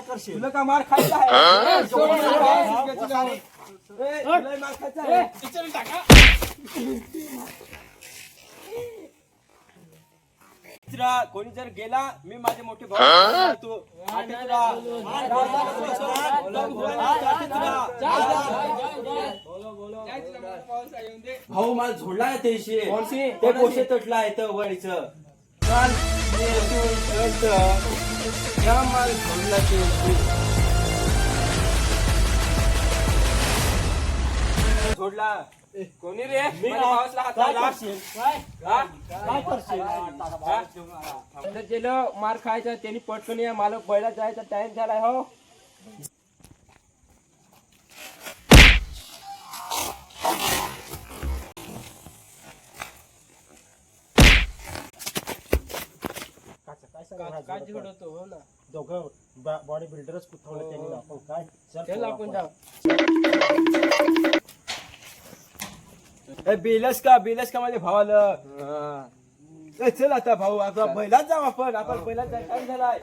करशील? तुला का मार खायचा आहे? ए, तुला मार खायचा आहे. मित्रा, कोणी जर गेला मी माझे मोठे भाऊ तू. भाऊ मला झोडला आहे त्याशी. ते पोशे तटला आहे तर वळीच काल मी अशी वळीत या माल झोडला ते झोडला कोणी रे मार खायचा त्यांनी पटकन या मालक बैला जायचा टाइम झालाय हो. काय झोडवतो हो ना. दोघं बॉडी बिल्डरच कुठवलं त्यांनी आपण काय? चल चल पोरं आपण. जाऊ बेलस का बेलस का माझ्या भावाला? ए, चल आता भाऊ आता बैलाच जाऊ आपण. आपण जायचा. झालाय?